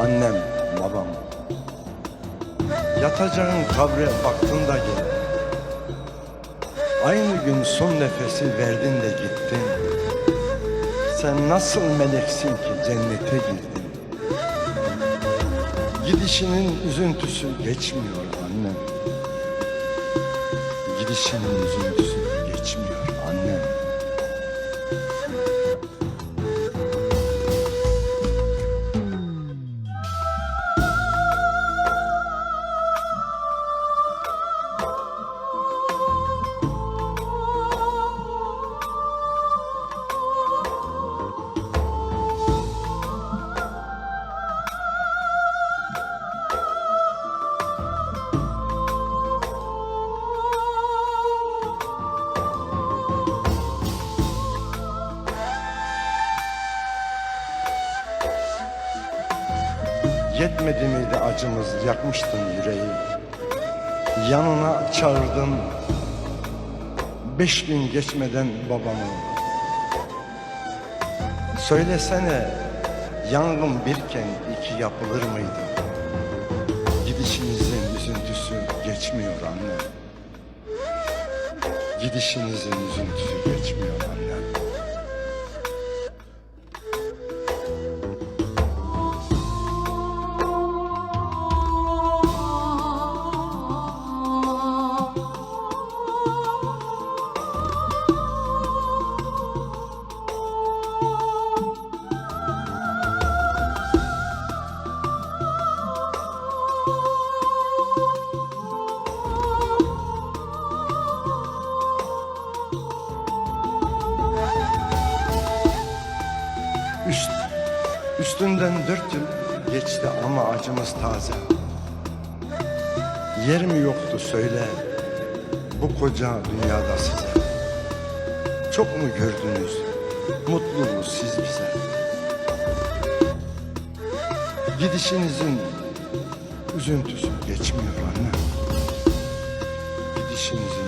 Annem, babam. Yatacağın kabre baktın da gel. Aynı gün son nefesi verdin de gittin. Sen nasıl meleksin ki cennete girdin? Gidişinin üzüntüsü geçmiyor annem. Gidişinin üzüntüsü geçmiyor Yetmedi miydi acımız? Yakmıştın yüreği. Yanına çağırdın Beş gün geçmeden babamı. Söylesene yangın birken iki yapılır mıydı? Gidişinizin üzüntüsü geçmiyor anne. Gidişinizin üzüntüsü geçmiyor üstünden dört yıl geçti ama acımız taze. Yer mi yoktu söyle bu koca dünyada size? Çok mu gördünüz mutluluğu siz bize? Gidişinizin üzüntüsü geçmiyor anne. Gidişinizin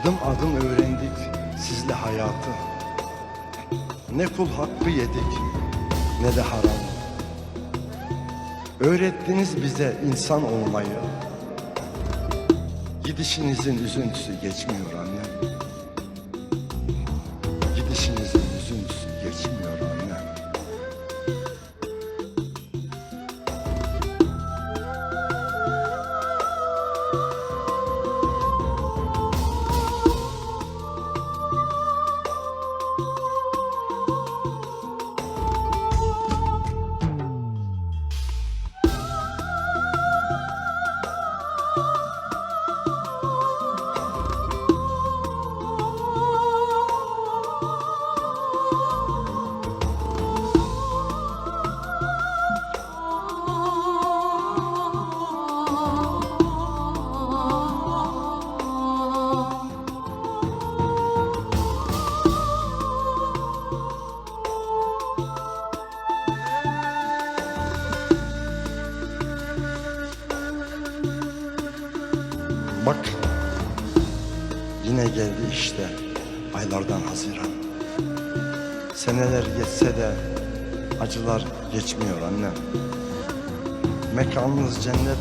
Adım adım öğrendik sizle hayatı. Ne kul hakkı yedik ne de haram. Öğrettiniz bize insan olmayı. Gidişinizin üzüntüsü geçmiyor annem. Bak yine geldi işte aylardan Haziran. Seneler geçse de acılar geçmiyor annem. Mekanınız cennet,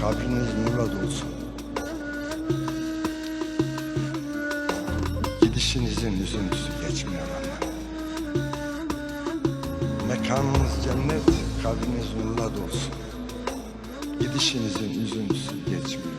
kabriniz nurla dolsun. Gidişinizin üzüntüsü geçmiyor annem. Mekanınız cennet, kabriniz nurla dolsun. Gidişinizin üzüntüsü geçmiyor.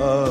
love.